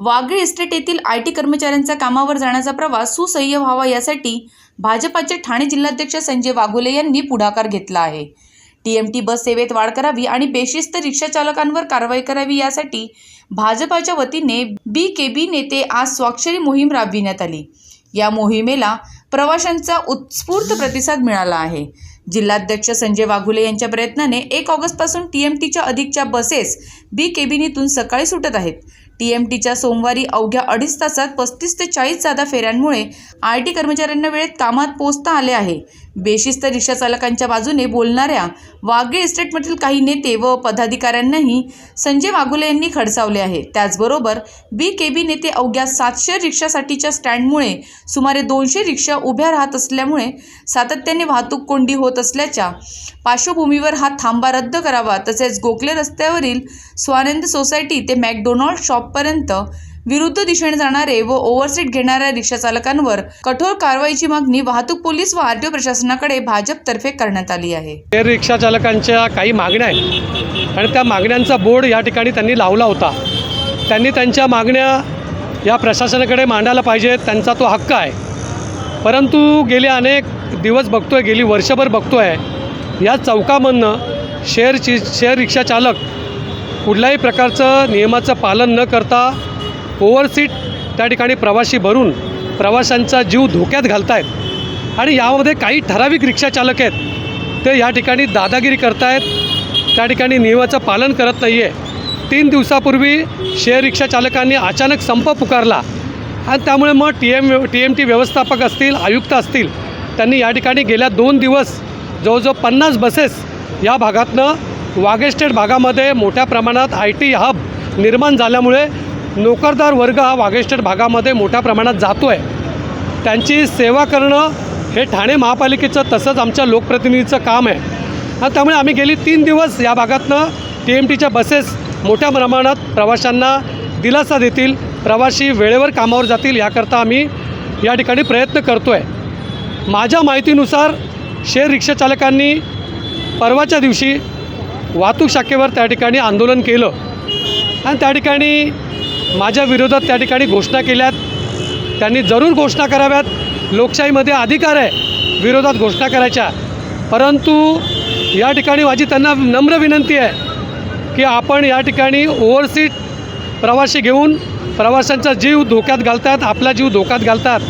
Wahge estate येथील I T कर्मचाऱ्यांचा कामावर जाण्याचा प्रवास सुसह्य व्हावा यासाठी भाजपाचे ठाणे जिल्हाध्यक्ष संजय वाघोले यांनी पुढाकार घेतला आहे. टी एम टी बस सेवेत वाढ करावी आणि बेशिस्त रिक्षा चालकांवर कारवाई करावी यासाठी भाजपाच्या वतीने बी के बी नेते आज स्वाक्षरी मोहीम राबविण्यात आली. या मोहिमेला प्रवाशांचा उत्स्फूर्त प्रतिसाद मिळाला आहे. जिल्हाध्यक्ष संजय वाघुले यांच्या प्रयत्नाने एक ऑगस्टपासून टी एम टीच्या अधिकच्या बसेस बी केबिनीतून सकाळी सुटत आहेत. टी एम टीच्या सोमवारी अवघ्या अडीच तासात पस्तीस ते चाळीस जादा फेऱ्यांमुळे आय टी कर्मचाऱ्यांना वेळेत कामात पोहोचता आले आहे. बेशिस्त रिक्षा चालकांच्या बाजूने बोलणाऱ्या वाघे इस्टेटमधील काही नेते व पदाधिकाऱ्यांनाही संजय वाघुले यांनी खडसावले आहे. त्याचबरोबर बी के बी नेते अवघ्या सातशे रिक्षासाठीच्या स्टँडमुळे सुमारे दोनशे रिक्षा उभ्या राहत असल्यामुळे सातत्याने वाहतूक कोंडी होत असल्याच्या पार्श्वभूमीवर हा थांबा रद्द करावा तसेच गोखले रस्त्यावरील स्वानंद सोसायटी ते मॅकडोनाल्ड शॉपपर्यंत विरुद्ध दिशेने जाणारे व ओव्हरसीट घेणाऱ्या रिक्षाचालकांवर कठोर कारवाईची मागणी वाहतूक पोलीस व आरटीओ प्रशासनाकडे भाजपतर्फे करण्यात आली आहे. रिक्षा चालकांच्या काही मागण्या आहेत. आणि त्या मागण्यांचा बोर्ड या ठिकाणी त्यांनी लावला होता. त्यांनी त्यांच्या मागण्या या प्रशासनाकडे मांडायला पाहिजेत. त्यांचा तो हक्क आहे. परंतु गेले अनेक दिवस बघतो आहे गेली वर्षभर बघतो आहे या चौकामधनं शेअरची शेअर रिक्षा चालक कुठल्याही प्रकारचं नियमाचं पालन न करता ओव्हरसीट त्या ठिकाणी प्रवाशी भरून प्रवाशांचा जीव धोक्यात घालत आहेत आणि यामध्ये काही ठराविक रिक्षाचालक आहेत. ते या ठिकाणी दादागिरी करतायत. त्या ठिकाणी नियमाचं पालन करत नाही आहे तीन दिवसापूर्वी शेअर रिक्षा चालकांनी अचानक संप पुकारला. आणि त्यामुळे मग T M T M T व्यवस्थापक असतील आयुक्त असतील त्यांनी या ठिकाणी गेल्या दोन दिवस जवळजवळ पन्नास बसेस या भागातनं वागेस्टेड भागामध्ये मोठ्या प्रमाणात आय टी हब निर्माण झाल्यामुळे नोकरदार वर्ग हा वागेश्वर भागामध्ये मोठ्या प्रमाणात जातो आहे त्यांची सेवा करणं हे ठाणे महापालिकेचं तसंच आमच्या लोकप्रतिनिधीचं काम आहे. आणि त्यामुळे आम्ही गेली तीन दिवस या भागातनं टी एम टीच्या बसेस मोठ्या प्रमाणात प्रवाशांना दिलासा देतील. प्रवासी वेळेवर कामावर जातील याकरता आम्ही या ठिकाणी प्रयत्न करतो आहे माझ्या माहितीनुसार शेअर रिक्षाचालकांनी परवाच्या दिवशी वाहतूक शाखेवर त्या ठिकाणी आंदोलन केलं. आणि त्या ठिकाणी माझ्या विरोधात त्या ठिकाणी घोषणा केल्यात. त्यांनी जरूर घोषणा कराव्यात. लोकशाहीमध्ये अधिकार आहे विरोधात घोषणा करायच्या. परंतु या ठिकाणी माझी त्यांना नम्र विनंती आहे की आपण या ठिकाणी ओव्हरसीट प्रवासी घेऊन प्रवाशांचा जीव धोक्यात घालतात आपला जीव धोक्यात घालतात.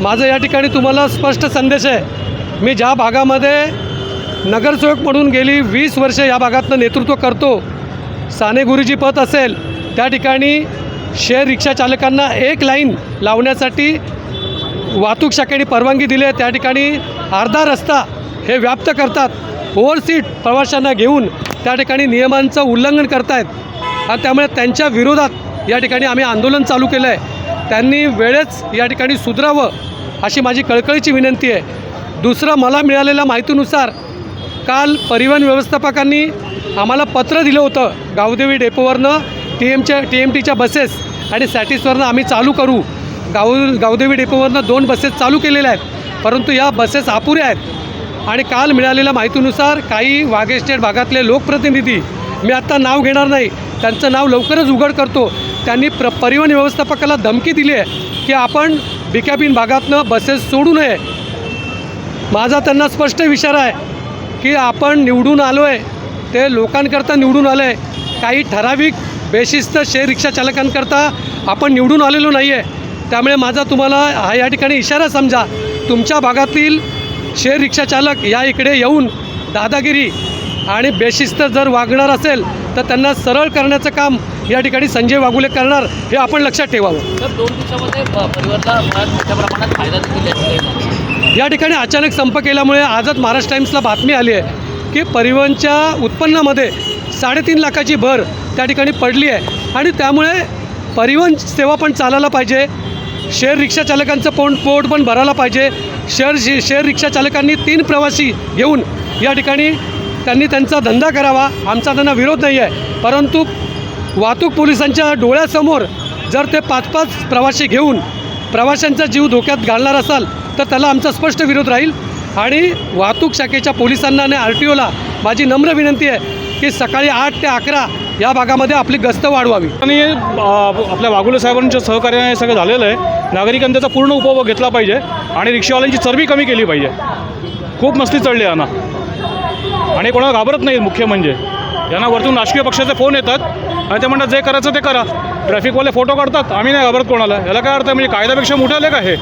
माझं या ठिकाणी तुम्हाला स्पष्ट संदेश आहे. मी ज्या भागामध्ये नगरसेवक म्हणून गेली वीस वर्ष या भागातनं नेतृत्व करतो साने गुरुजी पथ असेल त्या ठिकाणी शेअर रिक्षा चालकांना एक लाईन लावण्यासाठी वाहतूक शाखेने परवानगी दिली आहे. त्या ठिकाणी अर्धा रस्ता हे व्याप्त करतात. ओव्हरसीट प्रवाशांना घेऊन त्या ठिकाणी नियमांचं उल्लंघन करतायत. आणि त्यामुळे त्यांच्या विरोधात या ठिकाणी आम्ही आंदोलन चालू केलं आहे. त्यांनी वेळेच या ठिकाणी सुधरावं अशी माझी कळकळीची विनंती आहे. दुसरं मला मिळालेल्या माहितीनुसार काल परिवहन व्यवस्थापकांनी आम्हाला पत्र दिलं होतं. गावदेवी डेपोवरनं टी एमच्या टी एम टीच्या बसेस आणि सॅटिसवरनं आम्ही चालू करू. गाव गावदेवी डेपोवरनं दोन बसेस चालू केलेल्या आहेत. परंतु या बसेस अपुऱ्या आहेत. आणि काल मिळालेल्या माहितीनुसार काही वाघेस्टेट भागातले लोकप्रतिनिधी मी आत्ता नाव घेणार नाही त्यांचं नाव लवकरच उघड करतो. त्यांनी प्र परिवहन व्यवस्थापकाला धमकी दिली आहे की आपण बिकॅबिन भागातनं बसेस सोडू नये. माझा त्यांना स्पष्ट विचार आहे की आपण निवडून आलो आहे ते लोकांकरता निवडून आलो आहे काही ठराविक बेशिस्त शेअर रिक्षा चालकांकरता आपण निवडून आलेलो नाही आहे त्यामुळे माझा तुम्हाला हा या ठिकाणी इशारा समजा तुमच्या भागातील शेअर रिक्षा चालक या इकडे येऊन दादागिरी आणि बेशिस्त जर वागणार असेल तर त्यांना सरळ करण्याचं काम या ठिकाणी संजय वाघुले करणार हे आपण लक्षात ठेवावं तर दोन दिवसामध्ये प- परिवारला बऱ्याच मोठ्या प्रमाणात फायदा देखील याचा आहे. या ठिकाणी अचानक संप केल्यामुळे आजच महाराष्ट्र टाईम्सला बातमी आली आहे की परिवहनच्या उत्पन्नामध्ये साडेतीन लाखाची भर त्या ठिकाणी पडली आहे. आणि त्यामुळे परिवहन सेवा पण चालायला पाहिजे. शेअर रिक्षाचालकांचं पोट पोट पण भरायला पाहिजे. शेअर शे शेअर रिक्षाचालकांनी तीन प्रवासी घेऊन या ठिकाणी त्यांनी त्यांचा धंदा करावा. आमचा त्यांना विरोध नाही आहे. परंतु वाहतूक पोलिसांच्या डोळ्यासमोर जर ते पाच पाच प्रवासी घेऊन प्रवाशांचा जीव धोक्यात घालणार असाल तर त्याला आमचा स्पष्ट विरोध राहील. आणि वाहतूक शाखेच्या पोलिसांना आणि आर टी ओला माझी नम्र विनंती आहे की सकाळी आठ ते अकरा या भागामध्ये आपली गस्त वाढवावी. आणि आपल्या वाघुले साहेबांच्या सहकार्याने हे सगळं झालेलं आहे. नागरिकांनी त्याचा पूर्ण उपभोग घेतला पाहिजे आणि रिक्षावाल्यांची चरबी कमी केली पाहिजे. खूप मस्ती चढली यांना. आणि कोणाला घाबरत नाही मुख्य म्हणजे. यांना वरतून राजकीय पक्षाचे फोन येतात आणि ते म्हणतात जे करायचं ते करा. ट्रॅफिकवाले फोटो काढतात. आम्ही नाही घाबरत कोणाला. याला काय अर्थ म्हणजे कायद्यापेक्षा मोठं आले का हे?